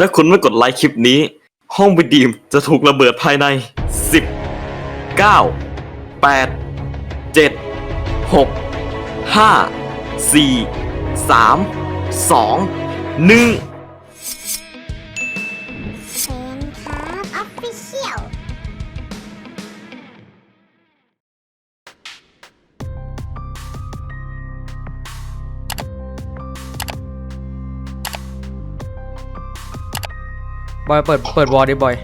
ถ้าคุณไม่กดไลค์คลิปนี้ ห้องวิดีมจะถูกระเบิดภายใน 10 9 8 7 6 5 4 3 2 1 บอยเปิดเปิดวอลดิบอย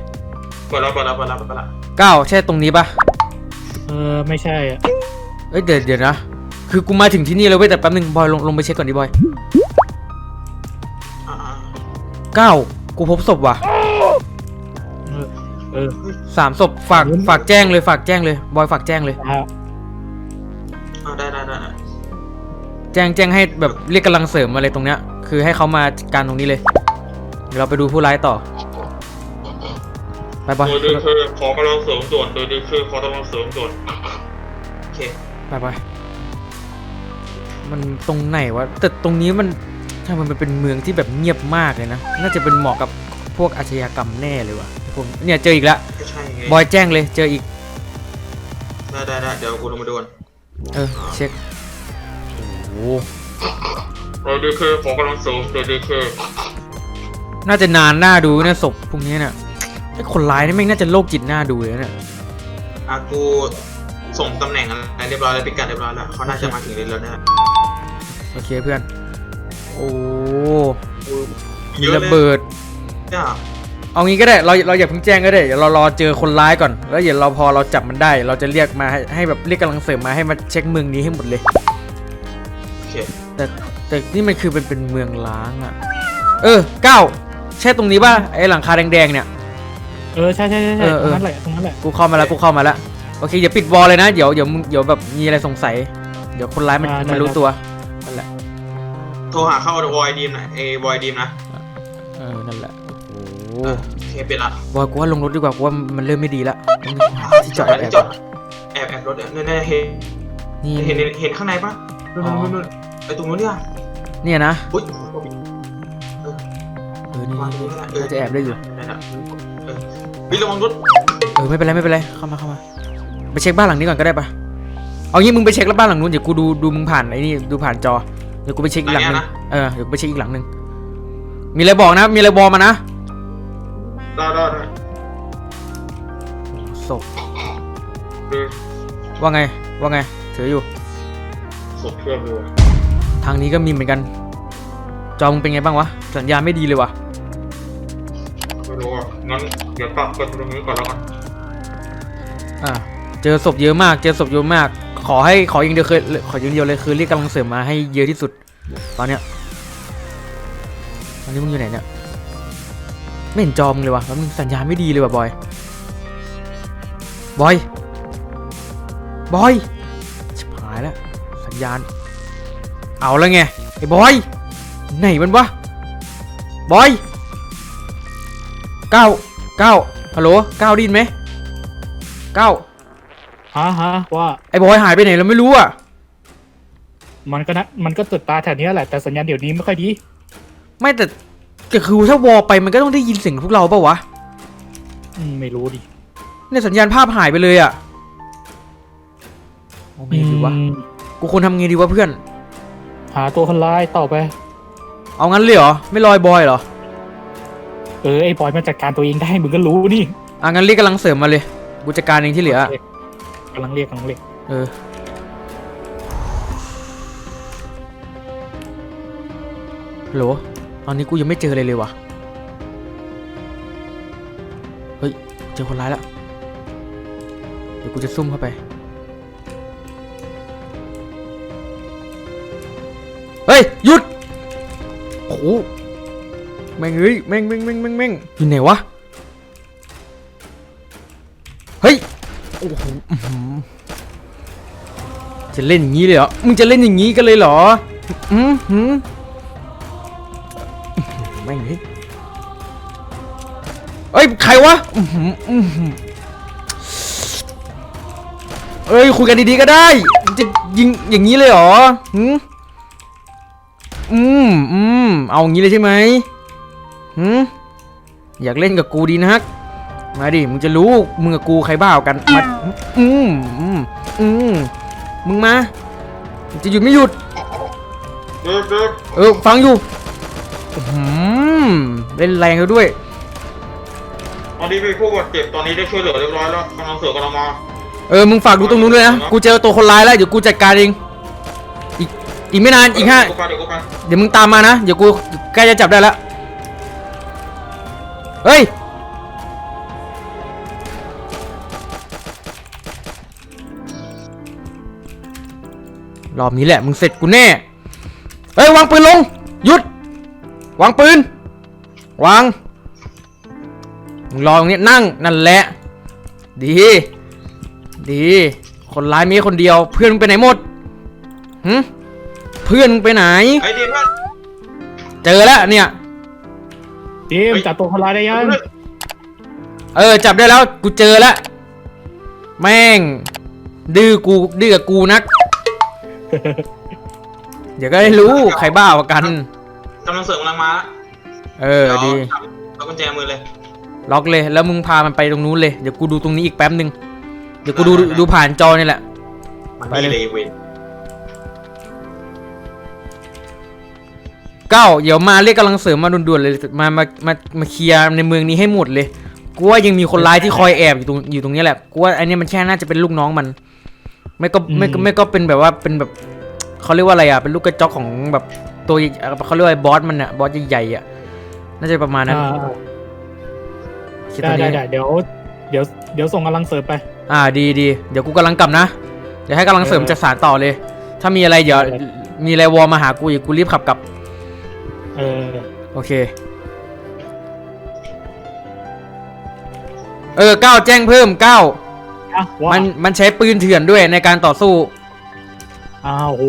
เปิดแล้วเปิดแล้วเปิดแล้วเปิดแล้วเก้าใช่ตรงนี้ปะเออไม่ใช่อะเอ้ยเดี๋ยวเดี๋ยวนะ คือกูมาถึงที่นี่แล้วเว้ยแต่แป๊บนึงบอยลงลงไปเช็คก่อนดิบอยอ่าเก้ากูพบศพว่ะเออเออ สามศพฝากฝากแจ้งเลยฝากแจ้งเลยบอยฝากแจ้งเลย อะอ่าได้ได้ได้ได้แจ้งแจ้งให้แบบเรียกกำลังเสริมอะไรตรงเนี้ย คือให้เขามาจัดการตรงนี้เลยเดี๋ยวเราไปดูผู้ร้ายต่อ ไปบอยโดยดีคือขอกำลังเสริมด่วนโดยดีคือขอกำลังเสริมด่วนโอเคไปบอยมันตรงไหนวะแต่ตรงนี้มันทำไมมันเป็นเมืองที่แบบเงียบมากเลยนะ น่าจะเป็นเหมาะกับพวกอาชญากรรมแน่เลยว่ะผมเนี่ยเจออีกแล้วไม่ใช่ไงบอยแจ้งเลยเจออีกได้ได้ได้เดี๋ยวกูลงมาดูก่อนเออเช็คโอ้โหโดยดีคือขอกำลังเสริมโดยดีคือน่าจะนานหน้าดูเนี่ยศพพวกนี้เนี่ย ไอ้คนร้ายนี่แม่งน่าจะโรคจิตหน้าดูเลยนะเนี่ยอะกูส่งตำแหน่งอะไรเรียบร้อยแล้วพิกัดเรียบร้อยแล้วเขาน่าจะมาถึงเร็วๆนะโอเคเพื่อน โอ้มีเยอะระเลยเบิดจ้าเอางี้ก็ได้เราเราอย่าเพิ่งแจ้งก็ได้เดี๋ยวเรารอเจอคนร้ายก่อน แล้วเดี๋ยวเราพอเราจับมันได้ เราจะเรียกมาให้ให้แบบเรียกกำลังเสริมมาให้มาเช็คเมืองนี้ให้หมดเลย โอเค แต่แต่นี่มันคือเป็นเป็นเมืองล้างอะเออเก้าใช่ตรงนี้ป่ะไอ้หลังคาแดงๆเนี่ย เออใช่ใช่ใช่เอใช่อตเอรอ งนั้นแหละตรงนั้นแหละกูเข้ามาแล้วกูเข้ามาแล้วโอเคอย่าปิดวอลเลยนะเดี๋ยวเดี๋ยวมึงเดี๋ยวแบบมีอะไรสงสัย เดี๋ยวคนร้ายมันมันรู้ตัวนั่นแหละโทรหาเข้าวอยดีมนะเอวอยดีมนะเออนั่นแหละโอ้โหอะโอเคเป็นละบอยกูว่าลงรถดีกว่ากูว่ามันเริ่มไม่ดีละที่จอดแอแอบบจอดๆแอบแอบรถเนี่ยเนี่ยเห็นนี่เห็นเห็นเห็นข้างในปะนู่นอ๋อนู่นนู่นไอตรงนู้นเนี่ยเนี่ยนะอุ้ยเออนี่ วางตรงนี้ก็ได้เออน่าจะแอบได้อยู่ นั่นน่ะ เออวิระวังรถเออไม่เป็นไรไม่เป็นไรเข้ามาเข้ามาไปเช็คบ้านหลังนี้ก่อนก็ได้ปะเอางี้มึงไปเช็คแล้วบ้านหลังนู้นเดี๋ยวกูดูดูมึงผ่านไอ้นี่ดูผ่านจอเดี๋ยวกูไปเช็คอีกหลังนึงเออเดี๋ยวกูไปเช็คอีกหลังนึงมีอะไรบอกนะ มีอะไรบอกมานะได้ได้ได้ศพคือว่าไงว่าไงถืออยู่ ศพเพื่อนเลยทางนี้ก็มีเหมือนกัน จอมึงเป็นไงบ้างวะสัญญาณไม่ดีเลยวะ ไม่รู้อะงั้นเดี๋ยวตัดกันตรงนี้ก่อนแล้วกันอ่าเจอศพเยอะมาก เจอศพเยอะมาก ขอให้ขออย่างเดียวคือขออย่างเดียวเลยคือเรียกกำลังเสริมมาให้เยอะที่สุด ตอนเนี้ยตอนนี้มึงอยู่ไหนเนี่ยไม่เห็นจอมเลยวะแล้วมึงสัญญาณไม่ดีเลยว่ะบอย บอย บอยชิบหายแล้วสัญญาณ เอาแล้วไงไอ้บอย ไหนมันวะ บอย เก้าเก้าฮัลโหลเก้าได้ยินไหมเก้าฮะฮะว่าไอ้บอยหายไปไหนเราไม่รู้อะมันก็นะมันก็ตุดตาแถวนี้แหละแต่สัญญาณเดี๋ยวนี้ไม่ค่อยดี ไม่แต่แต่คือถ้าวอลไปมันก็ต้องได้ยินเสียงพวกเราเปล่าวะอืมไม่รู้ดิเนี่ยสัญญาณภาพหายไปเลยอะโอ้ไม่ดีวะอืมกูควรทำไงดีวะเพื่อน หาตัวคนร้ายต่อไป เอางั้นเลยเหรอไม่ลอยบอยเหรอ เออไอ้บอยมันจัดการตัวเองได้มึงก็รู้นี่อะงั้นเรียกกำลังเสริมมาเลยกูจัดการเองที่เหลือ กำลังเรียกกำลังเรียกเออ ฮัลโหล ตอนนี้กูยังไม่เจออะไรเลยวะเฮ้ย เจอคนร้ายแล้วเดี๋ยวกูจะซุ่มเข้าไป เฮ้ย หยุดโอ้โห แม่งเอ้ยแม่งแม่งแม่งแม่งแม่งอยู่ไหนวะ เฮ้ย โอ้โหจะเล่นอย่างนี้เลยเหรอ มึงจะเล่นอย่างนี้กันเลยเหรอ อืมหืมแม่งเฮ้ยเอ้ย ใครวะอื้อหืออื้อหือเอ้ย คุยกันดีๆก็ได้ จะยิงอย่างนี้เลยเหรอหืมอืม อืม เอาอย่างนี้เลยใช่ไหม หืมอยากเล่นกับกูดีนัก มาดิ มึงจะรู้ มึงกับกูใครบ้ากว่ากันมาอืมอืมอืมมึงมามึงจะหยุดไม่หยุดเด็กเด็กเออ ฟังอยู่อื้อหือเล่นแรงแล้วด้วย ตอนนี้มีผู้บาดเจ็บ ตอนนี้ได้ช่วยเหลือเรียบร้อยแล้วกำลังเสือกำลังมา เออ มึงฝากดูตรงนู้นด้วยนะ กูเจอตัวคนร้ายแล้ว เดี๋ยวกูจัดการเอง อีกอีกไม่นาน อีกห้าเดี๋ยวกูไปเดี๋ยวกูไปเดี๋ยวมึงตามมานะ เดี๋ยวกูใกล้จะจับได้แล้ว เฮ้ย รอบนี้แหละ มึงเสร็จกูแน่ เฮ้ย วางปืนลง หยุด วางปืน วาง มึงรอตรงนี้นั่งนั่นแหละ ดี ดี คนร้ายมีคนเดียว เพื่อนมึงไปไหนหมดหึเพื่อนมึงไปไหน ไอ้ดีมากเจอแล้วเนี่ย ทีมจับตัวคนร้ายได้ยังเออ จับได้แล้วกูเจอแล้วแม่ง ดื้อกูดื้อกับกูนัก เดี๋ยวก็ได้รู้ใครบ้ากว่ากัน กำลังเสือกกำลังมาแล้วเออดีจับเอากุญแจมือเลย ล็อกเลยแล้วมึงพามันไปตรงนู้นเลย เดี๋ยวกูดูตรงนี้อีกแป๊บหนึ่งเดี๋ยวกูดูได้ได้ดูผ่านจอนี่แหละมันไปนี่เลย เลยเว้ยเก้าเดี๋ยวมาเรียกกำลังเสริมมาด่วนๆเลยมามามามาเคลียร์ในเมืองนี้ให้หมดเลยกูว่ายังมีคนร้ายที่คอยแอบอยู่ตรงอยู่ตรงนี้แหละกูว่าไอันนี้มันแค่น่าจะเป็นลูกน้องมัน ไม่ก็ไม่ก็ไม่ก็เป็นแบบว่าเป็นแบบเขาเรียกว่าอะไรอะเป็นลูกกระจอกของแบบตัวใหญ่เขาเรียกว่าบอสมันอะบอสใหญ่ๆอะน่าจะประมาณนั้นอ่าคิดได้ตอนได้นี้ได้เดี๋ยวเดี๋ยวเดี๋ยวส่งกำลังเสริมไป อ่าดีดีเดี๋ยวกูกำลังกลับนะเดี๋ยวให้กำลังเสริมเออจากสารต่อเลย ถ้ามีอะไรเดี๋ยวได้มีอะไรวอลมาหากูอีกกูรีบขับกลับ เออ โอเค เออเก้าแจ้งเพิ่มเก้าอะว่ามันมันใช้ปืนเถื่อนด้วยในการต่อสู้ อ้าวโห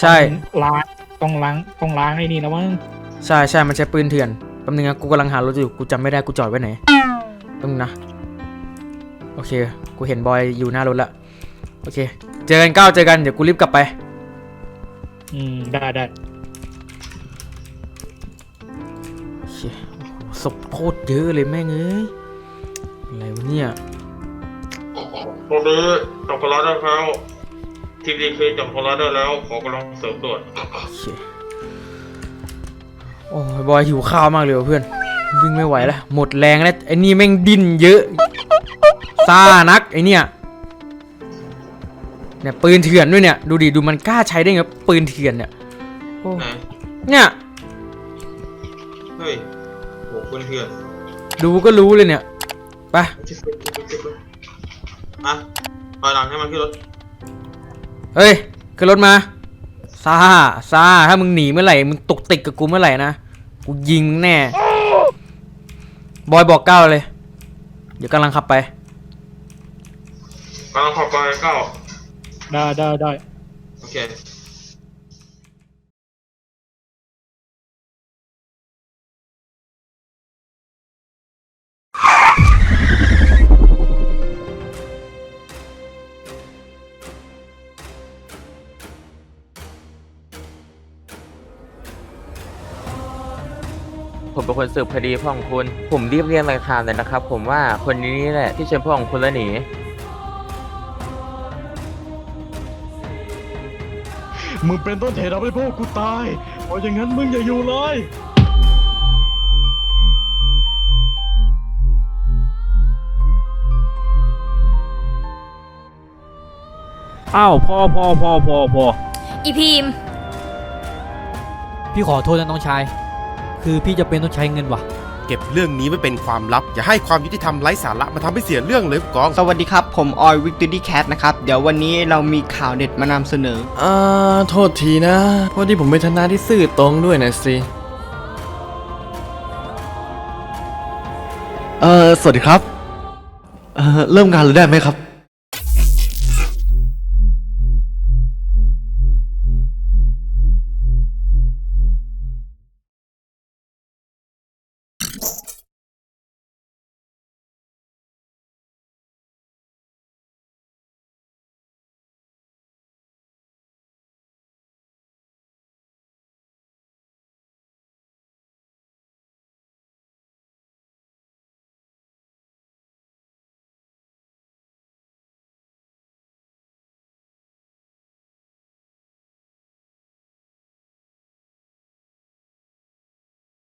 ใช่ ต้องล้างต้องล้างต้องล้างไอ้นี่นะมั้งใช่ใช่มันใช้ปืนเถื่อนแป๊บนึงนะกูกำลังหารถอยู่กูจำไม่ได้กูจอดไว้ไหนตรงนะ โอเค กูเห็นบอยอยู่หน้ารถละโอเค เจอกันเก้าเจอกันเดี๋ยวกูรีบกลับไป อืมได้ได้ ศพโคตรเยอะเลยแม่งเอ้ยอะไรวะเนี่ยตอนนี้จับคนร้ายได้แล้วทีมดีเคจับคนร้ายได้แล้ว ขอกำลังเสริมด่วนโอเคโอ้ยบอยหิวข้าวมากเลยว่ะเพื่อนวิ่งไม่ไหวแล้วหมดแรงแล้วไอ้นี่แม่งดิ้นเยอะซ่านักไอ้เนี่ยเนี่ยปืนเถื่อนด้วยเนี่ยดูดิดูมันกล้าใช้ได้ไงปืนเถื่อนเนี่ยโอ้ไหนเนี่ยเฮ้ย โหเพื่อนเพื่อนดูก็รู้เลยเนี่ยไปจิ๊บจิ๊บจิ๊บจิ๊บจิ๊บอะถอยหลังให้มันขึ้นรถเฮ้ยขึ้นรถมาซาซาถ้ามึงหนีเมื่อไหร่มึงตกติดกับกูเมื่อไหร่นะกูยิงมึงแน่บอยบอกก้าวเลย เดี๋ยวกำลังขับไปกำลังขับไปเก้าได้ได้ได้โอเค ผมเป็นคนสืบคดีพ่อของคุณ ผมรีบเรียงรายการเลยนะครับ ผมว่าคนนี้นี่แหละที่เชิญพ่อของคุณแล้วหนี มึงเป็นต้นเหตุทำให้พ่อกูตาย เพราะอย่างนั้นมึงอย่าอยู่เลย อ้าวพอพอพอพอพออีพีมพี่ขอโทษนะน้องชาย คือพี่จะเป็นต้องใช้เงินว่ะ เก็บเรื่องนี้ไว้เป็นความลับ อย่าให้ความยุติธรรมไร้สาระมาทำให้เสียเรื่องเลยผู้กอง สวัสดีครับ ผมออยวิกตอรี่แคทนะครับ เดี๋ยววันนี้เรามีข่าวเด็ดมานำเสนอ อ่าโทษทีนะพอดีผมเป็นทนายที่ซื่อตรงด้วยนะสิ เออสวัสดีครับ เออเริ่มงานเลยได้ไหมครับ